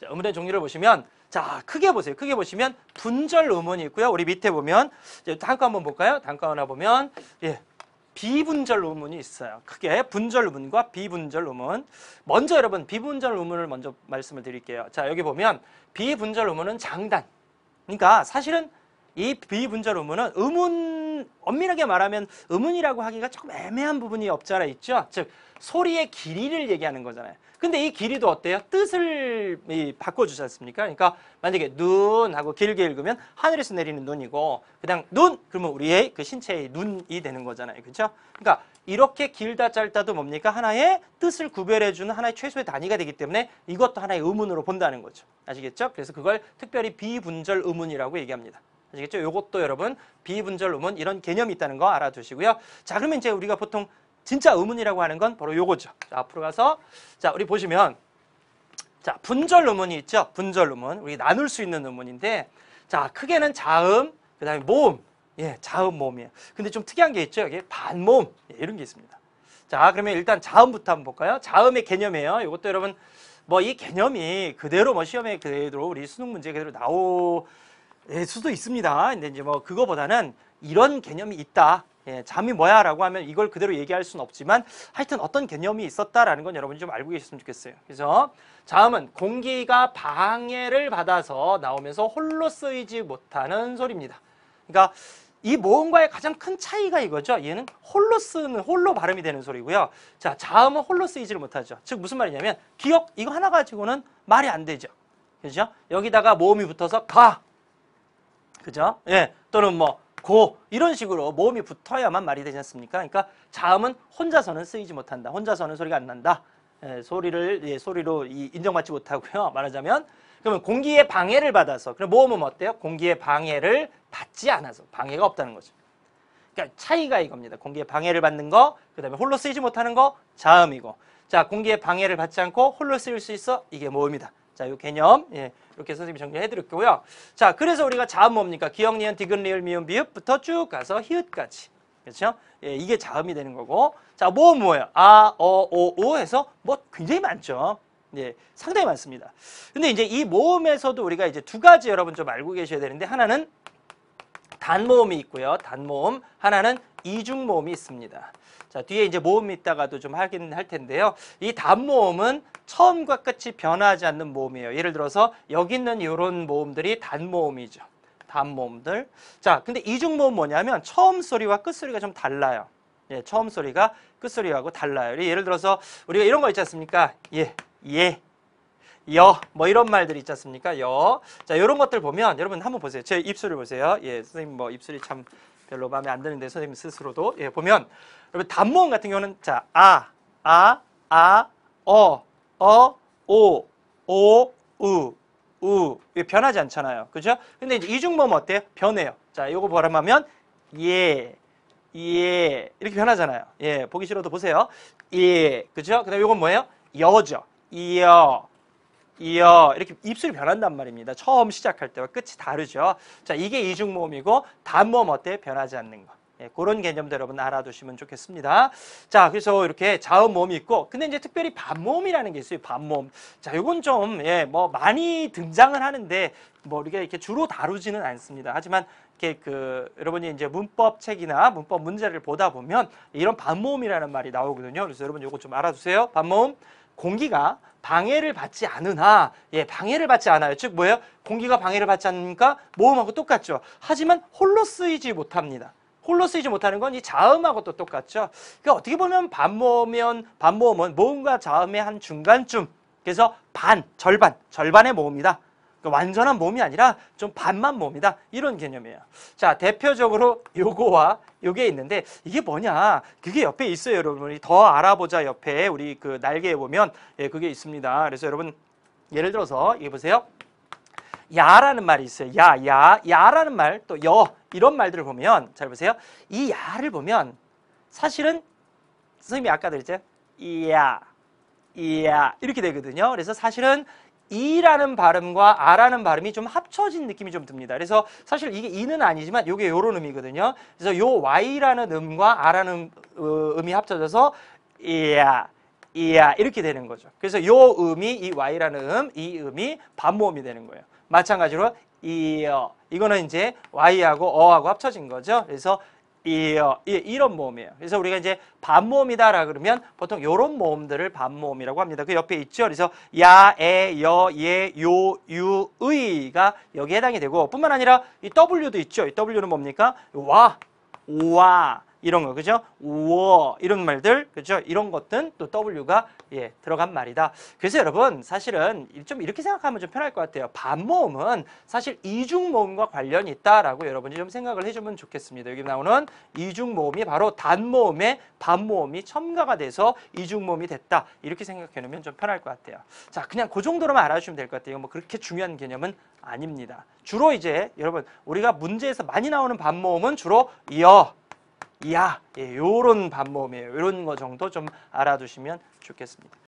자, 의문의 종류를 보시면 자 크게 보세요. 크게 보시면 분절 의문이 있고요. 우리 밑에 보면 이제 단과 한번 볼까요? 단과 하나 보면 예. 비분절 의문이 있어요. 크게 분절 의문과 비분절 의문. 먼저 여러분 비분절 의문을 먼저 말씀을 드릴게요. 자 여기 보면 비분절 의문은 장단. 그러니까 사실은 이 비분절 의문은 의문 엄밀하게 말하면 의문이라고 하기가 조금 애매한 부분이 없지 않아 있죠. 즉 소리의 길이를 얘기하는 거잖아요. 근데 이 길이도 어때요? 뜻을 이, 바꿔주지 않습니까? 그러니까 만약에 눈 하고 길게 읽으면 하늘에서 내리는 눈이고 그냥 눈 그러면 우리의 그 신체의 눈이 되는 거잖아요. 그렇죠? 그러니까 이렇게 길다 짧다도 뭡니까? 하나의 뜻을 구별해주는 하나의 최소의 단위가 되기 때문에 이것도 하나의 의문으로 본다는 거죠. 아시겠죠? 그래서 그걸 특별히 비분절 의문이라고 얘기합니다. 아시겠죠? 요것도 여러분 비분절 의문 이런 개념이 있다는 거 알아두시고요. 자 그러면 이제 우리가 보통 진짜 의문이라고 하는 건 바로 요거죠. 자, 앞으로 가서 자 우리 보시면 자 분절 의문이 있죠. 분절 의문 우리 나눌 수 있는 의문인데 자 크게는 자음 그다음에 모음 예 자음 모음이에요. 근데 좀 특이한 게 있죠. 여기 반모음 예, 이런 게 있습니다. 자 그러면 일단 자음부터 한번 볼까요? 자음의 개념이에요. 이것도 여러분 뭐 이 개념이 그대로 뭐 시험에 그대로 우리 수능 문제 그대로 나 올 수도 있습니다. 근데 이제 뭐 그거보다는 이런 개념이 있다. 예, 잠이 뭐야? 라고 하면 이걸 그대로 얘기할 수는 없지만 하여튼 어떤 개념이 있었다라는 건 여러분이 좀 알고 계셨으면 좋겠어요. 그래서 자음은 공기가 방해를 받아서 나오면서 홀로 쓰이지 못하는 소리입니다. 그러니까 이 모음과의 가장 큰 차이가 이거죠. 얘는 홀로 쓰는 홀로 발음이 되는 소리고요. 자, 자음은 홀로 쓰이지를 못하죠. 즉 무슨 말이냐면 기억 이거 하나 가지고는 말이 안 되죠. 그죠? 여기다가 모음이 붙어서 가. 그죠? 예. 또는 뭐 고 이런 식으로 모음이 붙어야만 말이 되지 않습니까? 그러니까 자음은 혼자서는 쓰이지 못한다. 혼자서는 소리가 안 난다. 예, 소리를 예, 소리로 이, 인정받지 못하고요. 말하자면 그러면 공기의 방해를 받아서 그럼 모음은 어때요? 공기의 방해를 받지 않아서 방해가 없다는 거죠. 그러니까 차이가 이겁니다. 공기의 방해를 받는 거, 그다음에 홀로 쓰이지 못하는 거 자음이고, 자 공기의 방해를 받지 않고 홀로 쓰일 수 있어 이게 모음이다. 자, 이 개념 예, 이렇게 선생님이 정리해 드렸고요. 자, 그래서 우리가 자음 뭡니까? 기억, 니은, 디귿, 리을, 미음, 비읍부터 쭉 가서 히읗까지. 그렇죠? 예, 이게 자음이 되는 거고. 자, 모음 뭐예요? 아, 어, 오, 우 해서 뭐 굉장히 많죠. 예, 상당히 많습니다. 근데 이제 이 모음에서도 우리가 이제 두 가지 여러분 좀 알고 계셔야 되는데 하나는 단모음이 있고요. 단모음. 하나는 이중모음이 있습니다. 자, 뒤에 이제 모음이 있다가도 좀 하긴 할 텐데요. 이 단모음은 처음과 끝이 변하지 않는 모음이에요. 예를 들어서 여기 있는 이런 모음들이 단모음이죠. 단모음들. 자, 근데 이중모음 뭐냐면 처음 소리와 끝 소리가 좀 달라요. 예, 처음 소리가 끝 소리하고 달라요. 예를 들어서 우리가 이런 거 있지 않습니까? 예, 예, 여, 뭐 이런 말들이 있지 않습니까? 여. 자, 이런 것들 보면 여러분 한번 보세요. 제 입술을 보세요. 예, 선생님 뭐 입술이 참 별로 마음에 안 드는데 선생님 스스로도 예, 보면 여러분 단모음 같은 경우는 자, 아, 아, 아, 어, 어, 오, 오, 우, 우. 이게 변하지 않잖아요. 그죠? 근데 이제 이중모음 어때요? 변해요. 자, 요거 발음하면 예, 예. 이렇게 변하잖아요. 예, 보기 싫어도 보세요. 예. 그죠? 그 다음에 요건 뭐예요? 여죠. 이어. 이어 이렇게 입술이 변한단 말입니다. 처음 시작할 때와 끝이 다르죠. 자, 이게 이중 모음이고 단모음 어때? 변하지 않는 거. 예, 그런 개념도 여러분 알아두시면 좋겠습니다. 자, 그래서 이렇게 자음 모음이 있고, 근데 이제 특별히 반모음이라는 게 있어요. 반모음. 자, 이건 좀, 예, 뭐 많이 등장을 하는데, 뭐 우리가 이렇게 주로 다루지는 않습니다. 하지만 이렇게 그 여러분이 이제 문법 책이나 문법 문제를 보다 보면 이런 반모음이라는 말이 나오거든요. 그래서 여러분 이거 좀 알아두세요. 반모음. 공기가 방해를 받지 않으나 예 방해를 받지 않아요. 즉 뭐예요? 공기가 방해를 받지 않으니까 모음하고 똑같죠. 하지만 홀로 쓰이지 못합니다. 홀로 쓰이지 못하는 건 이 자음하고 또 똑같죠. 그러니까 어떻게 보면 반모음은 반모음은 모음과 자음의 한 중간쯤 그래서 반 절반 절반의 모음이다 그러니까 완전한 모음이 아니라 좀 반만 모음이다 이런 개념이에요. 자 대표적으로 요거와 요게 있는데 이게 뭐냐? 그게 옆에 있어요, 여러분이 더 알아보자 옆에 우리 그 날개에 보면 예 그게 있습니다. 그래서 여러분 예를 들어서 이게 보세요. 야라는 말이 있어요. 야, 야, 야라는 말, 또 여, 이런 말들을 보면, 잘 보세요. 이 야를 보면, 사실은, 선생님이 아까 그랬죠? 이야, 이야, 이렇게 되거든요. 그래서 사실은 이라는 발음과 아라는 발음이 좀 합쳐진 느낌이 좀 듭니다. 그래서 사실 이게 이는 아니지만 이게 요런 음이거든요. 그래서 요 y라는 음과 아라는 어, 음이 합쳐져서 이야 이야 이렇게 되는 거죠. 그래서 요 음이 이 y라는 음, 이 음이 반모음이 되는 거예요. 마찬가지로 이어 이거는 이제 y하고 어하고 합쳐진 거죠. 그래서 이어 이- 이런 모음이에요. 그래서 우리가 이제 반모음이다라 그러면 보통 요런 모음들을 반모음이라고 합니다. 그 옆에 있죠. 그래서 야, 에, 여, 예, 요, 유, 의가 여기에 해당이 되고 뿐만 아니라 이 W도 있죠. 이 W는 뭡니까? 와, 와 이런 거 그죠? 우어 이런 말들 그죠? 이런 것들은 또 W가 예 들어간 말이다. 그래서 여러분 사실은 좀 이렇게 생각하면 좀 편할 것 같아요. 반모음은 사실 이중 모음과 관련이 있다라고 여러분이 좀 생각을 해주면 좋겠습니다. 여기 나오는 이중 모음이 바로 단모음에 반모음이 첨가가 돼서 이중 모음이 됐다 이렇게 생각해 놓으면 좀 편할 것 같아요. 자 그냥 그 정도로만 알아주시면 될 것 같아요. 뭐 그렇게 중요한 개념은 아닙니다. 주로 이제 여러분 우리가 문제에서 많이 나오는 반모음은 주로 여이 야 예, 요런 반모음이에요. 요런 거 정도 좀 알아두시면 좋겠습니다.